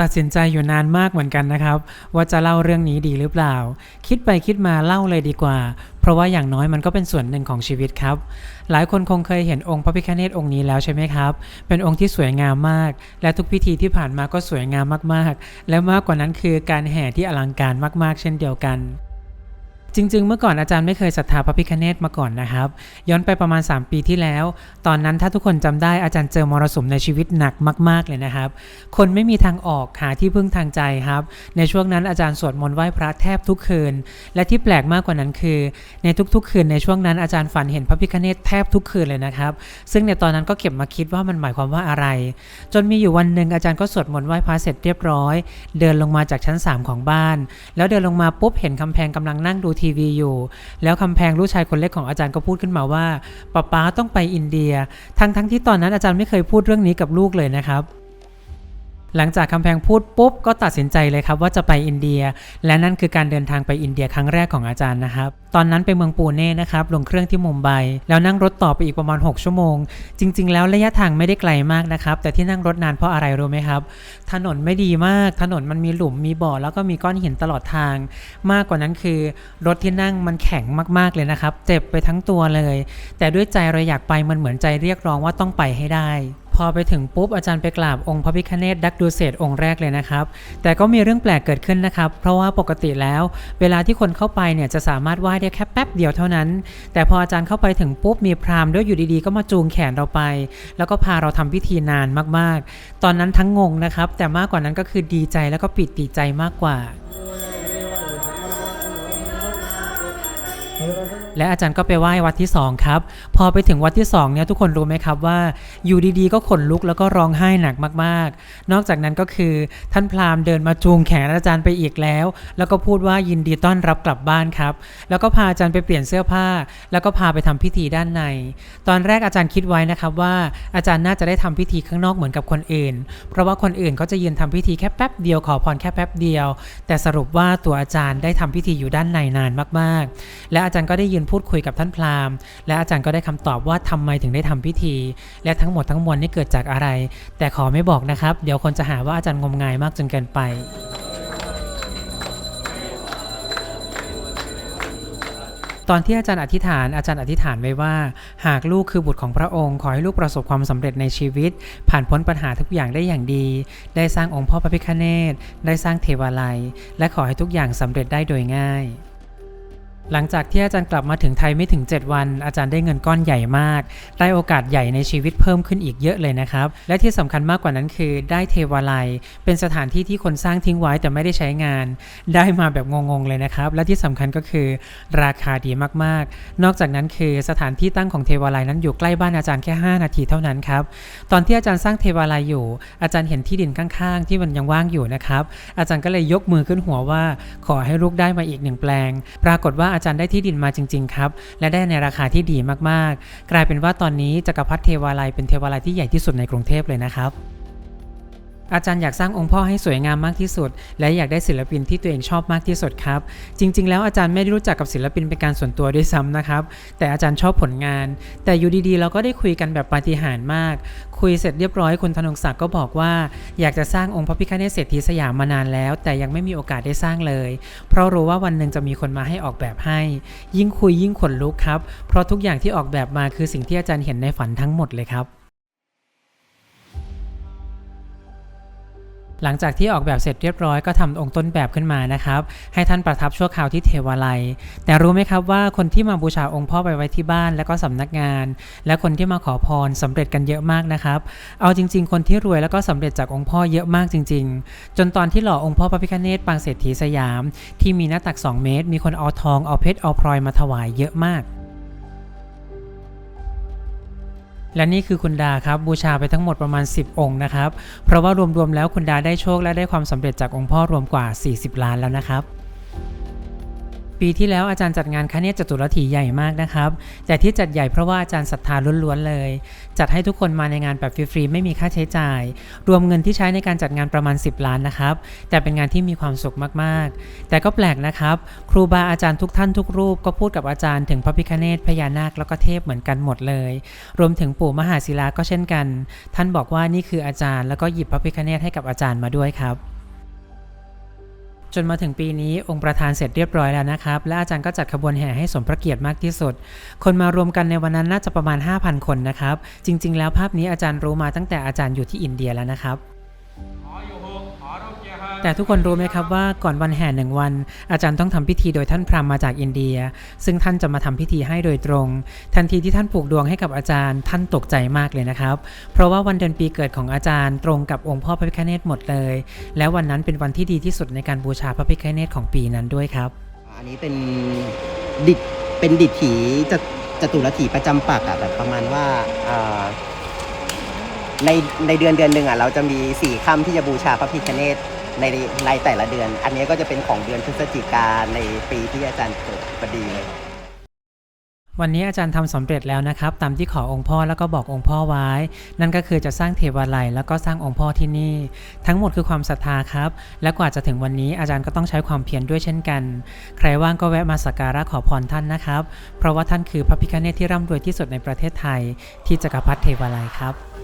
ตัดสินใจอยู่นานมากเหมือนกันนะครับ ว่าจะเล่าเรื่องนี้ดีหรือเปล่า คิดไปคิดมาเล่าเลยดีกว่า เพราะว่าอย่างน้อยมันก็เป็นส่วนหนึ่งของชีวิตครับ หลายคนคงเคยเห็นองค์พระพิฆเนศองค์นี้แล้วใช่ไหมครับ เป็นองค์ที่สวยงามมาก และทุกพิธีที่ผ่านมาก็สวยงามมากๆ และมากกว่านั้นคือการแห่ที่อลังการมาก ๆ เช่นเดียวกัน จริง ๆ เมื่อก่อนอาจารย์ไม่เคยศรัทธาพระพิฆเนศมาก่อนนะครับ ย้อนไปประมาณ 3 ปีที่แล้ว ตอนนั้นถ้าทุกคนจำได้อาจารย์เจอมรสุมในชีวิตหนักมาก ๆ เลยนะครับ คนไม่มีทางออกหาที่พึ่งทางใจครับ ในช่วงนั้นอาจารย์สวดมนต์ไหว้พระแทบทุกคืน และที่แปลกมากกว่านั้นคือ ในทุกๆ คืนในช่วงนั้นอาจารย์ฝันเห็นพระพิฆเนศแทบทุกคืนเลยนะครับ ซึ่งในตอนนั้นก็เก็บมาคิดว่ามันหมายความว่าอะไร จนมีอยู่วันหนึ่งอาจารย์ก็สวดมนต์ไหว้พระเสร็จเรียบร้อย เดินลงมาจากชั้น 3 ของบ้าน แล้วเดินลงมาปุ๊บเห็นคำแพงกำลังนั่งดูทีวีอยู่ แล้วคำแพงลูกชายคนเล็กของอาจารย์ก็พูดขึ้นมาว่าป๊าป๊าต้องไปอินเดีย ทั้งทั้งที่ตอนนั้นอาจารย์ไม่เคยพูดเรื่องนี้กับลูกเลยนะครับ หลังจากคำแพงพูดปุ๊บก็ตัดสินใจเลยครับว่าจะไปอินเดีย และนั่นคือการเดินทางไปอินเดียครั้งแรกของอาจารย์นะครับ ตอนนั้นไปเมืองปูเน่นะครับลงเครื่องที่มุมไบแล้วนั่งรถต่อไปอีกประมาณ 6 ชั่วโมง จริง ๆ แล้วระยะทางไม่ได้ไกลมากนะครับ แต่ที่นั่งรถนานเพราะอะไรรู้ไหมครับ ถนนไม่ดีมาก ถนนมันมีหลุมมีบ่อแล้วก็มีก้อนหินตลอดทาง มากกว่านั้นคือรถที่นั่งมันแข็งมากๆเลยนะครับ เจ็บไปทั้งตัวเลย แต่ด้วยใจเราอยากไปมันเหมือนใจเรียกร้องว่าต้องไปให้ได้ พอไปถึงปุ๊บอาจารย์ไปกราบองค์พระพิฆเนศดักดูเศษองค์แรกเลยนะครับ แต่ก็มีเรื่องแปลกเกิดขึ้นนะครับ เพราะว่าปกติแล้ว เวลาที่คนเข้าไปเนี่ยจะสามารถไหว้ได้แค่แป๊บเดียวเท่านั้น แต่พออาจารย์เข้าไปถึงปุ๊บมีพราหมณ์ด้วยอยู่ดีๆ ก็มาจูงแขนเราไป แล้วก็พาเราทำพิธีนานมากๆ ตอนนั้นทั้งงงนะครับ แต่มากกว่านั้นก็คือดีใจแล้วก็ปิติใจมากกว่าและอาจารย์ก็ไปไหว้วัดที่ 2 ครับ พอไปถึงวัดที่2เนี่ยทุกคนรู้ไหมครับว่าอยู่ดีๆ ก็ขนลุกแล้วก็ร้องไห้หนักมากๆ นอกจากนั้นก็คือท่านพราหมณ์เดินมาจูงแขนอาจารย์ไปอีกแล้ว แล้วก็พูดว่ายินดีต้อนรับกลับบ้านครับ แล้วก็พาอาจารย์ไปเปลี่ยนเสื้อผ้า แล้วก็พาไปทำพิธีด้านใน ตอนแรกอาจารย์คิดไว้นะครับว่าอาจารย์น่าจะได้ทำพิธีข้างนอกเหมือนกับคนอื่น เพราะว่าคนอื่นเขาจะยืนทำพิธีแค่แป๊บเดียวขอพรแค่แป๊บเดียว แต่สรุปว่าตัวอาจารย์ได้ทำพิธีอยู่ด้านในนานมากๆ และอาจารย์ก็ได้ยืนพูดคุยกับท่านพราหมณ์ และอาจารย์ก็ได้คำตอบว่าทำไมถึงได้ทำพิธี และทั้งหมดทั้งมวลนี่เกิดจากอะไร แต่ขอไม่บอกนะครับ เดี๋ยวคนจะหาว่าอาจารย์งมงายมากจนเกินไปตอนที่อาจารย์อธิษฐานอาจารย์อธิษฐานไว้ว่า หากลูกคือบุตรของพระองค์ ขอให้ลูกประสบความสำเร็จในชีวิต ผ่านพ้นปัญหาทุกอย่างได้อย่างดี ได้สร้างองค์พ่อพระพิฆเนศได้สร้างเทวาลัย และขอให้ทุกอย่างสำเร็จได้โดยง่าย หลังจากที่อาจารย์กลับมาถึงไทยไม่ถึง 7 วัน อาจารย์ได้เงินก้อนใหญ่มาก ได้โอกาสใหญ่ในชีวิตเพิ่มขึ้นอีกเยอะเลยนะครับ และที่สำคัญมากกว่านั้นคือได้เทวาลัย เป็นสถานที่ที่คนสร้างทิ้งไว้แต่ไม่ได้ใช้งาน ได้มาแบบงงๆเลยนะครับ และที่สำคัญก็คือราคาดีมากๆ นอกจากนั้นคือสถานที่ตั้งของเทวาลัยนั้นอยู่ใกล้บ้านอาจารย์แค่ 5 นาทีเท่านั้นครับ ตอนที่อาจารย์สร้างเทวาลัยอยู่ อาจารย์เห็นที่ดินข้างๆ ที่มันยังว่างอยู่นะครับ อาจารย์ก็เลยยกมือขึ้นหัวว่า ขอให้ลูกได้มาอีกหนึ่งแปลง ปรากฏว่าอาจารย์ได้ที่ดินมาจริง ๆ ครับ และได้ในราคาที่ดีมากๆ กลายเป็นว่าตอนนี้จักรพรรดิเทวาลัยเป็นเทวาลัยที่ใหญ่ที่สุดในกรุงเทพเลยนะครับ อาจารย์อยากสร้างองค์พ่อให้สวยงามมากที่สุด และอยากได้ศิลปินที่ตัวเองชอบมากที่สุดครับ จริง ๆ แล้วอาจารย์ไม่ได้รู้จักกับศิลปินเป็นการส่วนตัวด้วยซ้ำนะครับ แต่อาจารย์ชอบผลงาน แต่อยู่ดีๆ เราก็ได้คุยกันแบบปาฏิหาริย์มาก คุยเสร็จเรียบร้อยคุณธนงศักดิ์ก็บอกว่า อยากจะสร้างองค์พระพิฆเนศเศรษฐีสยามมานานแล้ว แต่ยังไม่มีโอกาสได้สร้างเลย เพราะรู้ว่าวันหนึ่งจะมีคนมาให้ออกแบบให้ ยิ่งคุยยิ่งขนลุกครับ เพราะทุกอย่างที่ออกแบบมาคือสิ่งที่อาจารย์เห็นในฝันทั้งหมดเลยครับ หลังจากที่ออกแบบเสร็จเรียบร้อยก็ทำองค์ต้นแบบขึ้นมานะครับ ให้ท่านประทับชั่วคราวที่เทวาลัย แต่รู้ไหมครับว่าคนที่มาบูชาองค์พ่อไปไว้ที่บ้าน และก็สำนักงาน และคนที่มาขอพรสำเร็จกันเยอะมากนะครับ เอาจริง ๆ คนที่รวยแล้วก็สำเร็จจากองค์พ่อเยอะมากจริง ๆ จนตอนที่หล่อองค์พ่อพระพิฆเนศปางเศรษฐีสยาม ที่มีหน้าตัก 2 เมตร มีคนเอาทองเอาเพชรเอาพลอยมาถวายเยอะมาก และนี่คือคุณดาครับบูชาไปทั้งหมดประมาณ 10 องค์นะครับ เพราะว่ารวมๆแล้วคุณดาได้โชคและได้ความสำเร็จจากองค์พ่อรวมกว่า 40 ล้านแล้วนะครับ ปีที่แล้วอาจารย์จัดงานคเนศจตุรถีใหญ่มากนะครับ แต่ที่จัดใหญ่เพราะว่าอาจารย์ศรัทธาล้วนๆเลย จัดให้ทุกคนมาในงานแบบฟรีๆไม่มีค่าใช้จ่าย รวมเงินที่ใช้ในการจัดงานประมาณ 10 ล้านนะครับ แต่เป็นงานที่มีความสุขมากๆ แต่ก็แปลกนะครับ ครูบาอาจารย์ทุกท่านทุกรูปก็พูดกับอาจารย์ถึงพระพิฆเนศพญานาคแล้วก็เทพเหมือนกันหมดเลย รวมถึงปู่มหาศิลาก็เช่นกัน ท่านบอกว่านี่คืออาจารย์แล้วก็หยิบพระพิฆเนศให้กับอาจารย์มาด้วยครับ จนมาถึงปีนี้องค์ประธานเสร็จเรียบร้อยแล้วนะครับ และอาจารย์ก็จัดขบวนแห่ให้สมพระเกียรติมากที่สุด คนมารวมกันในวันนั้นน่าจะประมาณ 5,000 คนนะครับ จริง ๆ แล้วภาพนี้อาจารย์รู้มาตั้งแต่อาจารย์อยู่ที่อินเดียแล้วนะครับ แต่ทุกคนรู้ไหมครับว่าก่อนวันแห่หนึ่งวัน อาจารย์ต้องทำพิธีโดยท่านพราหมณ์มาจากอินเดีย ซึ่งท่านจะมาทำพิธีให้โดยตรง ทันทีที่ท่านผูกดวงให้กับอาจารย์ ท่านตกใจมากเลยนะครับ เพราะว่าวันเดือนปีเกิดของอาจารย์ตรงกับองค์พ่อพระพิฆเนศหมดเลย และวันนั้นเป็นวันที่ดีที่สุดในการบูชาพระพิฆเนศของปีนั้นด้วยครับ อันนี้เป็นดิดเป็นดิดถีจะจตุรถีประจำปักอะแบบประมาณว่าอ่าในในเดือนเดือนหนึ่งอะเราจะมีสี่ค่ำที่จะบูชาพระพิฆเนศ ในในแต่ละเดือน อันนี้ก็จะเป็นของเดือนพฤศจิกาในปีที่อาจารย์เกิดพอดีเลย วันนี้อาจารย์ทำสำเร็จแล้วนะครับ ตามที่ขอองค์พ่อแล้วก็บอกองค์พ่อไว้ นั่นก็คือจะสร้างเทวาลัย แล้วก็สร้างองค์พ่อที่นี่ ทั้งหมดคือความศรัทธาครับ และกว่าจะถึงวันนี้อาจารย์ก็ต้องใช้ความเพียรด้วยเช่นกัน ใครว่างก็แวะมาสักการะขอพรท่านนะครับ เพราะว่าท่านคือพระพิฆเนศที่ร่ำรวยที่สุดในประเทศไทย ที่จักรพรรดิเทวาลัยครับ